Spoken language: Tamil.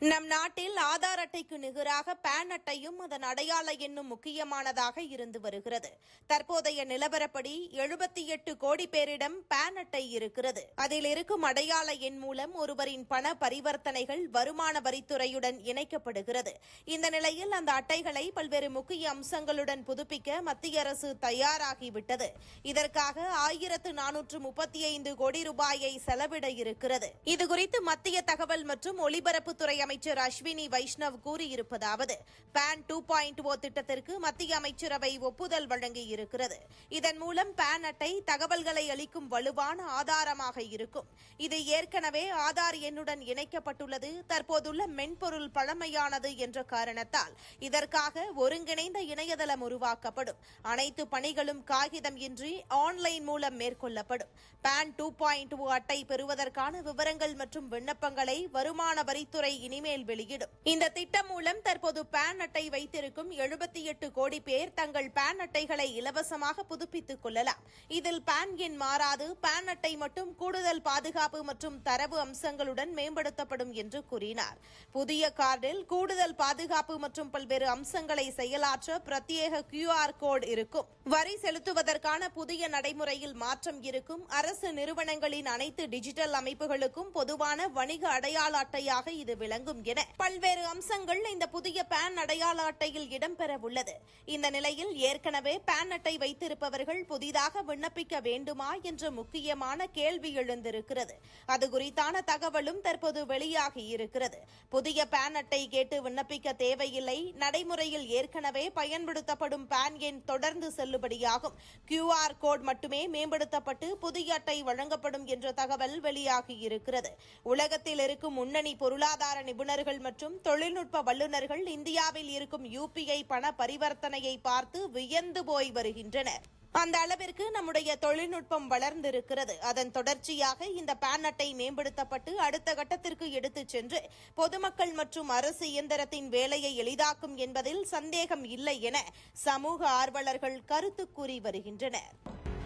நம் நாட்டில் ஆதார் அட்டைக்கு நிகராக பேன் அட்டையும் அதன் அடையாள எண்ணும் முக்கியமானதாக இருந்து வருகிறது. தற்போதைய நிலவரப்படி எழுபத்தி எட்டு கோடி பேரிடம் பேன் அட்டை இருக்கிறது. அதில் இருக்கும் அடையாள எண் மூலம் ஒருவரின் பண பரிவர்த்தனைகள் வருமான வரித்துறையுடன் இணைக்கப்படுகிறது. இந்த நிலையில் அந்த அட்டைகளை பல்வேறு முக்கிய அம்சங்களுடன் புதுப்பிக்க மத்திய அரசு தயாராகிவிட்டது. இதற்காக ஆயிரத்து நானூற்று முப்பத்தி ஐந்து கோடி ரூபாயை செலவிட இருக்கிறது. இதுகுறித்து மத்திய தகவல் மற்றும் ஒலிபரப்புத்துறை அமைச்சர் அஸ்வினி வைஷ்ணவ் கூறியிருப்பதாவது பேன் டூ பாயிண்ட் ஓ திட்டத்திற்கு மத்திய அமைச்சரவை ஒப்புதல் வழங்கியிருக்கிறது. இதன் மூலம் பேன் அட்டை தகவல்களை அளிக்கும் வலுவான ஆதாரமாக இருக்கும். இது ஏற்கனவே ஆதார் எண்ணுடன் இணைக்கப்பட்டுள்ளது. தற்போதுள்ள மென்பொருள் பழமையானது என்ற காரணத்தால் இதற்காக ஒருங்கிணைந்த இணையதளம் உருவாக்கப்படும். அனைத்து பணிகளும் காகிதம் இன்றி ஆன்லைன் மூலம் மேற்கொள்ளப்படும். பேன் டூ பாயிண்ட் ஓ அட்டை பெறுவதற்கான விவரங்கள் மற்றும் விண்ணப்பங்களை வருமான வரித்துறை இனி இனிமேல் வெளியிடும். இந்த திட்டம் மூலம் தற்போது பான் அட்டை வைத்திருக்கும் எழுபத்தி எட்டு கோடி பேர் தங்கள் பான் அட்டைகளை இலவசமாக புதுப்பித்துக் கொள்ளலாம். இதில் பான் எண் மாறாது பான் அட்டை மட்டும் கூடுதல் பாதுகாப்பு மற்றும் தரவு அம்சங்களுடன் மேம்படுத்தப்படும் என்று கூறினார். புதிய கார்டில் கூடுதல் பாதுகாப்பு மற்றும் பல்வேறு அம்சங்களை செயலாற்ற பிரத்யேக கியூஆர் கோட் இருக்கும். வரி செலுத்துவதற்கான புதிய நடைமுறையில் மாற்றம் இருக்கும். அரசு நிறுவனங்களின் அனைத்து டிஜிட்டல் அமைப்புகளுக்கும் பொதுவான வணிக அடையாள அட்டையாக இது விளங்கும். என பல்வேறு அம்சங்கள் இந்த புதிய பேன் அடையாள அட்டையில் இடம்பெற உள்ளது. இந்த நிலையில் ஏற்கனவே பேன் அட்டை வைத்திருப்பவர்கள் புதிதாக விண்ணப்பிக்க வேண்டுமா என்ற முக்கியமான கேள்வி எழுந்திருக்கிறது. அது குறித்தான தகவலும் தற்போது வெளியாகி இருக்கிறது. புதிய பேன் அட்டை கேட்டு விண்ணப்பிக்க தேவையில்லை. நடைமுறையில் ஏற்கனவே பயன்படுத்தப்படும் பேன் எண் தொடர்ந்து செல்லுபடியாகும். கியூஆர் கோட் மட்டுமே மேம்படுத்தப்பட்டு புதிய அட்டை வழங்கப்படும் என்ற தகவல் வெளியாகி இருக்கிறது. உலகத்தில் இருக்கும் முன்னணி பொருளாதார நிபுணர்கள் மற்றும் தொழில்நுட்ப வல்லுநர்கள் இந்தியாவில் இருக்கும் யுபிஐ பண பரிவர்த்தனையை பார்த்து வியந்து போய் வருகின்றனர். அந்த அளவிற்கு நம்முடைய தொழில்நுட்பம் வளர்ந்திருக்கிறது. அதன் தொடர்ச்சியாக இந்த பான் அட்டை மேம்படுத்தப்பட்டு அடுத்த கட்டத்திற்கு எடுத்துச் சென்று பொதுமக்கள் மற்றும் அரசு இயந்திரத்தின் வேலையை எளிதாக்கும் என்பதில் சந்தேகம் இல்லை என சமூக ஆர்வலர்கள் கருத்து கூறி வருகின்றனர்.